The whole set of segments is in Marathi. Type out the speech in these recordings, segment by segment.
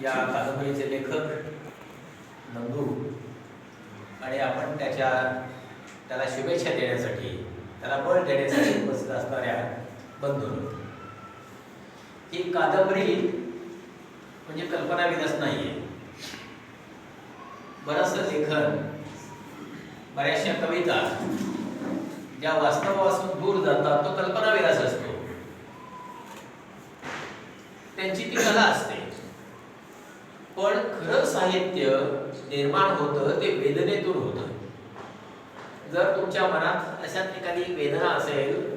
या कादंबरीचे लेखक नंदू. आणि आपण त्याच्या त्याला शुभेच्छा देण्यासाठी त्याला बळ देण्यासाठी उपस्थित असणाऱ्या बंधू ही कादंबरी म्हणजे कल्पनाविनच नाही आहे बरंचसं लेखन बऱ्याचशा कविता ज्या वास्तवापासून दूर जातात तो कल्पनाविलास असतो. त्यांची ती कला असते. पण खरं साहित्य निर्माण होतं ते वेदनेतून होतं. जर तुमच्या मनात अशात एखादी वेदना असेल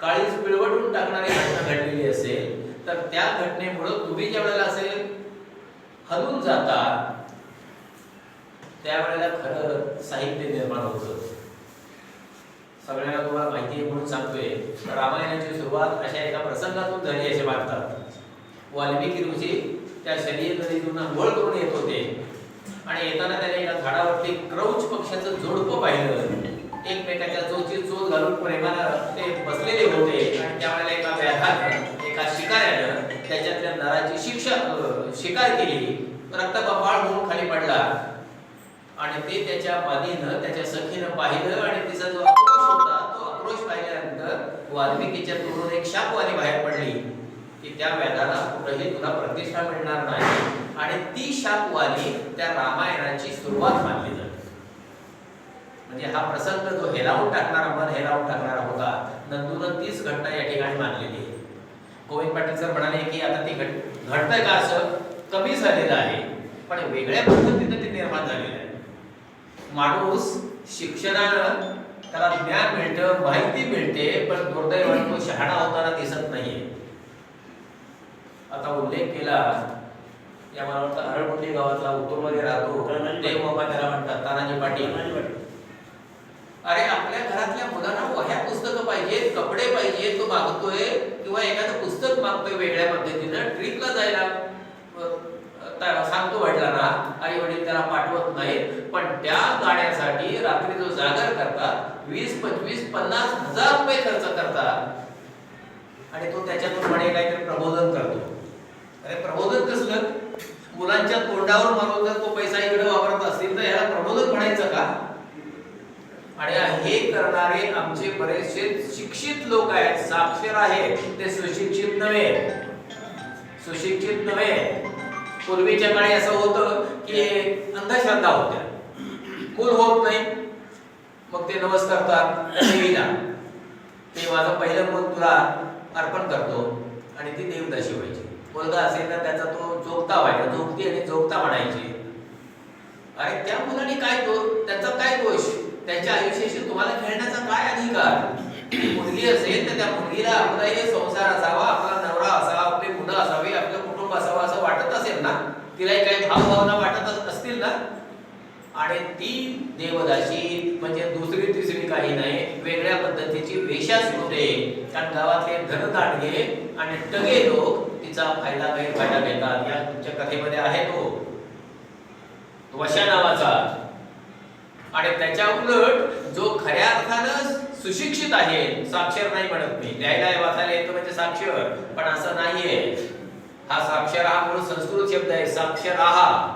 काळीच पिळवटून टाकणारी घटना घडलेली असेल तर त्या घटनेमुळं तुम्ही ज्या वेळेला असेल हलून जाता त्यावेळेला खरं साहित्य निर्माण होतं. सगळ्यांना तुम्हाला माहिती आहे म्हणून सांगतोय रामायणाची सुरुवात अशा एका प्रसंगातून झाली असे मानतात वाल्मिकी ऋषी त्या शरीर नदीतून आंघोळ करून येत होते आणि येताना त्याने एका झाडावरती क्रौच पक्षाचं जोडपं पाहिलं. एकमेकाच्या चोची चोच घालून प्रेमानं ते बसलेले होते. आणि त्यावेळेला एका व्याधानं एका शिकाऱ्यानं त्याच्यातल्या नराची शिक्षा शिकार केली. रक्तपाळ होऊन खाली पडला. आणि ते त्याच्या मादीनं त्याच्या सखीनं पाहिलं आणि तिचा जो आक्रोश होता तो आक्रोश पाहिल्यानंतर वाल्मिकीच्या तोडून एक शापवाली बाहेर पडली. की त्या कुठेही तुला प्रतिष्ठा मिळणार नाही. आणि ती शापवाली त्या रामायणाची सुरुवात मानली जाते. म्हणजे हा प्रसंग जो हेलावून टाकणारा मन हेलावून टाकणारा होता नंदून तीच घटना या ठिकाणी मानलेली आहे. गोविंद पाटील सर म्हणाले की आता ती घट घडतंय का असं? कमी झालेलं आहे. पण वेगळ्या पद्धतीने ते निर्माण झालेलं आहे. माणूस शिक्षणानं त्याला ज्ञान मिळतं माहिती मिळते पण दुर्दैवाने तो शहाणा होताना दिसत नाहीये. आता उल्लेख केला. या मला वाटतं अरळमुंडी गावातला उत्तूरमध्ये राहतो. देव बाबा त्याला म्हणतात तानाजी पाटील. अरे आपल्या घरातल्या मुलांना वह्या पुस्तकं पाहिजेत कपडे पाहिजेत तो मागतोय किंवा एखादं पुस्तक मागतोय वेगळ्या पद्धतीनं ट्रिपला जायला सांगतो वडिलांना आई वडील त्याला पाठवत नाहीत. पण त्या गाण्यासाठी रात्री जो जागर करतात वीस पंचवीस पन्नास हजार रुपये खर्च करतात. आणि तो त्याच्यातून म्हणे काहीतरी प्रबोधन करतो. अरे प्रबोधन कसलं? मुलांच्या तोंडावर मारवतात तो पैसा इकडे वापरत असतील तर याला प्रबोधन म्हणायचं का? आणि हे करणारे आमचे बरेचसे शिक्षित लोक आहेत साक्षर आहेत ते सुशिक्षित नव्हे. सुशिक्षित नव्हे. पूर्वीच्या काळी असं होतं की अंधश्रद्धा होत्या. कुल होत नाही? मग ते नवस करतात देवीला ते माझं पहिलं मूल तुला अर्पण करतो आणि ती देवदाशी व्हायची. मुलगा असेल तर त्याचा तो जोगता व्हायचा जोगती आणि जोगता म्हणायची अरे त्या मुलाने काय तो त्याचा काय दोष? त्याच्या आयुष्याशी तुम्हाला खेळण्याचा काय अधिकार? मुलगी असेल तर त्या मुलगीला आपलाही संसार असावा आपला नवरा असावा आपली मुलं असावी आपलं कुटुंब असावं असं वाटत असेल ना? तिलाही काही भावभावना वाटत असतील ना? आणि ती देवदाशी म्हणजे दुसरी तिसरी काही नाही वेगळ्या पद्धतीची वेशाच होते कारण गावातले धनदांडगे आणि टगे लोक तिचा फायदा गैरफायदा घेतात. या तुमच्या कथेमध्ये आहे तो. वशा नावाचा. आणि त्याच्या उलट जो खऱ्या अर्थानं सुशिक्षित आहे साक्षर नाही म्हणत मी. लिहायला वाचायला येतो म्हणजे साक्षर पण असं नाहीये. हा साक्षर हा म्हणून संस्कृत शब्द आहे साक्षर हा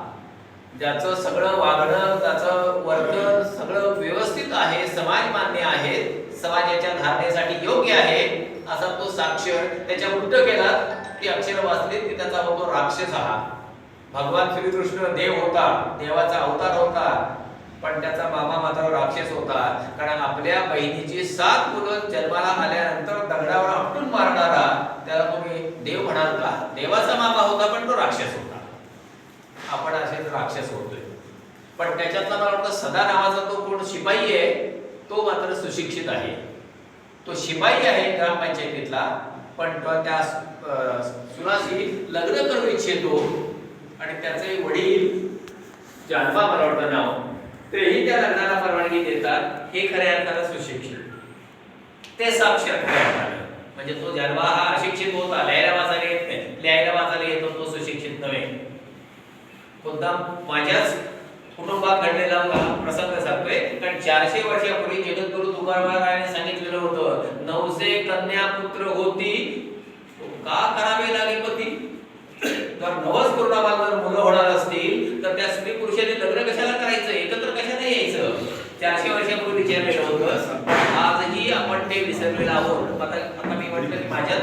ज्याचं सगळं वागणं त्याचं वर्तन सगळं व्यवस्थित आहे समाज मान्य आहे समाजाच्या धारणेसाठी योग्य आहे असा तो साक्षर त्याच्या उलट केला ती अक्षर वाचली की त्याचा होतो राक्षस हा. भगवान श्रीकृष्ण देव होता देवाचा अवतार होता पण त्याचा मामा मात्र राक्षस होता. कारण आपल्या बहिणीची सात मुलं जन्माला आल्यानंतर दगडावर आपटून मारणारा त्याला तुम्ही देव म्हणाल का? देवाचा मामा होता पण तो राक्षस होता. आपण असेच राक्षस होतोय. पण त्याच्यातला मला वाटतं सदा नावाचा तो कोण शिपाई आहे तो मात्र सुशिक्षित आहे. तो शिपाई आहे ग्रामपंचायतीतला पण तो त्या सुनाशी लग्न करू इच्छितो आणि त्याचे वडील जानवा मला वाटतं नाव तेही त्या लग्नाला परवानगी देतात. हे खऱ्या अर्थानं सुशिक्षित. ते साक्षर खऱ्या अर्थानं. म्हणजे तो जानवा हा अशिक्षित होता लिहायला वाचायला येत नाही. लिहायला वाचायला येतो तो सुशिक्षित नव्हे. कोणता? माझ्याच कुटुंबात घडलेला प्रसंग सांगतोय. कारण चारशे वर्षापूर्वी जगद्गुरु तुकारामाने सांगितलेलं होतं नवसे कन्या पुत्र होती. का करावे लागेल पती? जर नवस पूर्णाभाग जर मुलं होणार असतील तर त्या स्त्री पुरुषाने लग्न कशाला करायचं? एकत्र कशाने यायचं? चारशे वर्षापूर्वी विचारलेलं होतं आजही आपण ते विसरलेलं आहोत. आता आता मी म्हटलं की माझ्यात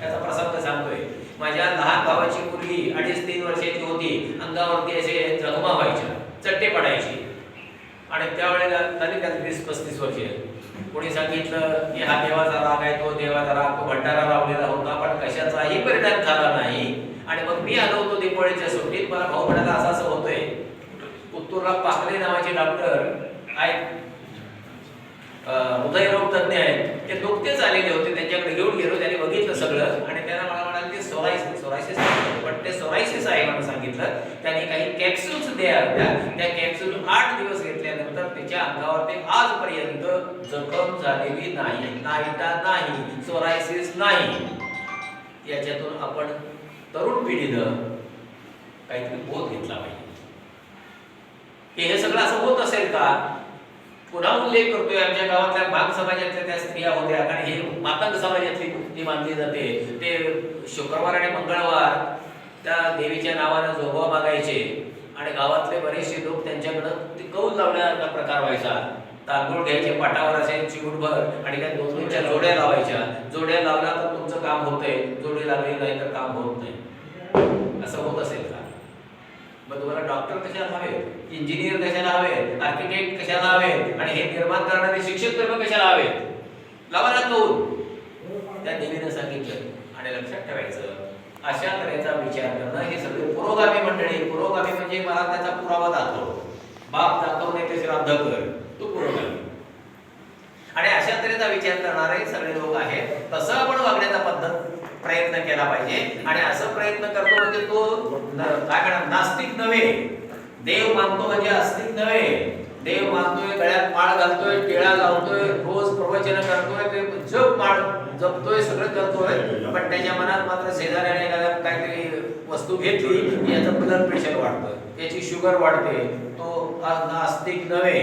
त्याचा प्रसंग सांगतोय. माझ्या लहान भावाची मुलगी अडीच तीन वर्षाची होती. अंगावरती असे पडायची. आणि त्यावेळेला झाली त्यात वीस पस्तीस वर्षे. कोणी सांगितलं की हा देवाचा राग आहे तो देवाचा राग तो भंडारा लावलेला होता पण कशाचाही परिणाम झाला नाही. आणि मग मी आलो होतो दीपावळीच्या सुट्टीत मला भाऊ म्हणाला असं असं होतंय. पुत्तूरला पाकले नावाचे डॉक्टर आहेत. हृदयरोग तज्ञ आहेत. ते नुकतेच आलेले होते त्यांच्याकडे घेऊन गेलो त्यांनी बघितलं सगळं. आणि त्यांना मला म्हणाले ते सोरायसिस सोरायसिस पण ते सोरायसिस आहे म्हणून सांगितलं. त्यांनी काही कॅप्सूल्स द्या होत्या त्या कॅप्सूल आठ दिवस घेतल्यानंतर त्याच्या अंगावर ते आजपर्यंत जखम झालेली नाही. नाईटा नाही. चोरायसिस नाही. याच्यातून आपण तरुण पिढीनं काहीतरी बोध घेतला पाहिजे. की हे सगळं असं होत असेल का? पुन्हा उल्लेख करतोय आमच्या गावातल्या भाग समाजातल्या त्या स्त्रिया होत्या. कारण हे मातंग समाजातली ती मानली जाते. ते शुक्रवार आणि मंगळवार त्या देवीच्या नावानं जोगवा मागायचे आणि गावातले बरेचसे लोक त्यांच्याकडं ते कौल लावण्याचा प्रकार व्हायचा. तांदूळ घ्यायचे पाटावर असे चिमूटभर आणि त्या दोन्हीच्या जोड्या लावायच्या. जोड्या लावल्या तर तुमचं काम होतंय. जोडी लागली नाही तर काम होत नाही. असं होत असेल का? मग तुम्हाला डॉक्टर कशाला हवेत? इंजिनियर कशाला हवेत? आर्किटेक्ट कशाला हवेत? आणि हे निर्माण करणारे शिक्षक कर्म कशाला हवेत? लावा ना कौल त्या देवीनं सांगितलं आणि लक्षात ठेवायचं अशा तऱ्हेचा विचार करणं हे सगळे पुरोगामी मंडळी पुरोगामी म्हणजे मला त्याचा पुरावा दाखव. बाप दाखवणे ते श्राद्ध कर. तू पुरोगामी. आणि अशा तऱ्हेचा विचार करणारे सगळे लोक आहेत. तसं आपण वागण्याचा पद्धत प्रयत्न केला पाहिजे. आणि असं प्रयत्न करतो म्हणजे तो काय म्हणा नास्तिक नव्हे. देव मानतो म्हणजे आस्तिक नव्हे. देव मानतोय गळ्यात माळ घालतोय टिळा लावतोय रोज प्रवचन करतोय ते जग माळ जपतोय सगळं करतोय पण त्याच्या मनात मात्र शेजाऱ्याने काहीतरी वस्तू घेतली की याचं ब्लड प्रेशर वाढतं याची शुगर वाढते तो नास्तिक नव्हे.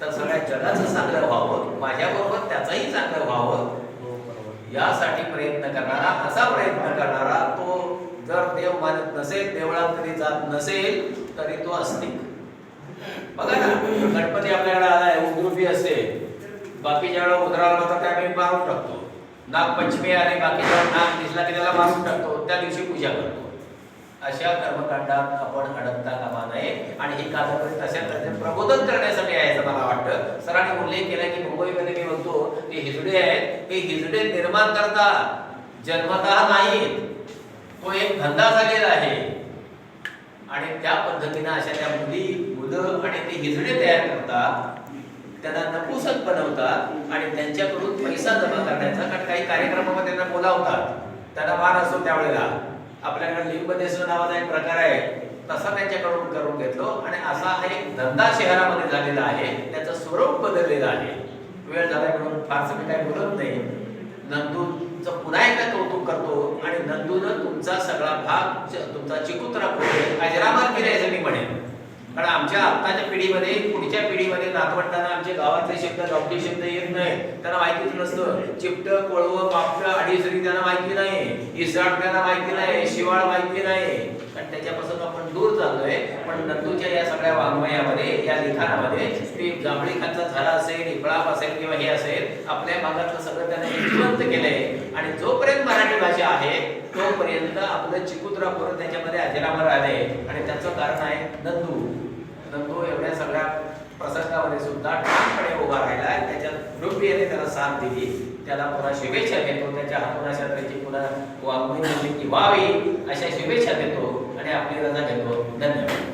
तर सगळ्या जगाचं चांगलं व्हावं माझ्याबरोबर त्याचंही चांगलं व्हावं. यासाठी प्रयत्न करणारा असा प्रयत्न करणारा तो जर देव मानत नसेल देवळात कधी जात नसेल तरी तो आस्तिक बघा ना गणपती आपल्याकडे आलाय उग्रुपी असते बाकीच्या उधराला मात्र त्या आम्ही मारून टाकतो. नागपंचमी आली बाकीच्या नाग दिसला की त्याला मारून टाकतो त्या दिवशी पूजा करतो. अशा कर्मकांडात आपण अडकता कामा नये. आणि ही कादंबरी तशा तऱ्हेने प्रबोधन करण्यासाठी आहे असं मला वाटतं. सरांनी उल्लेख केला की मुंबईमध्ये मी म्हणतो की हिजडे आहेत हे हिजडे निर्माण करता जन्मतः नाहीत. तो एक धंदा झालेला आहे. आणि त्या पद्धतीनं अशा त्या मुली मुलं आणि ते हिजडे तयार करतात. त्यांना नपुसक बनवतात आणि त्यांच्याकडून पैसा जमा करण्याचा कारण काही कार्यक्रमामध्ये त्यांना बोलावतात. त्यांना मान असतो त्यावेळेला. आपल्याकडे लिंबदेश नावाचा एक प्रकार आहे. तसा त्यांच्याकडून करून घेतलो आणि असा हा एक धंदा शहरामध्ये झालेला आहे. त्याचं स्वरूप बदललेलं आहे. वेळ झालाय म्हणून फारसं मी काही बोलत नाही. नंदूचं पुन्हा एकदा कौतुक करतो आणि नंदूनं तुमचा सगळा भाग तुमचा चिकुत्रा पुढे अजरामर केले असं मी म्हणेन. कारण आमच्या आत्ताच्या पिढीमध्ये पुढच्या पिढीमध्ये नातवंडांना आमचे गावातले शब्द गावठी शब्द येत नाही. त्यांना माहितीच नसतं. चिपट कोळवं पापट अडीसरी त्यांना माहिती नाही. इसराट त्यांना माहिती नाही. शिवाळ माहिती नाही. कारण त्याच्यापासून आपण दूर चाललोय पण नंदूच्या या सगळ्या वाङ्मयामध्ये या लिखाणामध्ये ते जांभळी खालचा झाला असेल इपळाप असेल किंवा हे असेल आपल्या भागातलं सगळं त्यांनी जिवंत केलंय. आणि जोपर्यंत मराठी भाषा आहे तोपर्यंत आपलं चिकुत्रापूर त्याच्यामध्ये अजरामर आले आणि त्याचं कारण आहे नंदू. नंदू एवढ्या सगळ्या प्रसंगामध्ये सुद्धा ठामपणे उभा राहिला त्याच्यात रुपयाने त्याला साथ दिली. त्याला पुन्हा शुभेच्छा देतो. त्याच्या हातून अशा त्याची पुन्हा वागणी व्हावी अशा शुभेच्छा देतो आणि आपली रजा घेतो. धन्यवाद.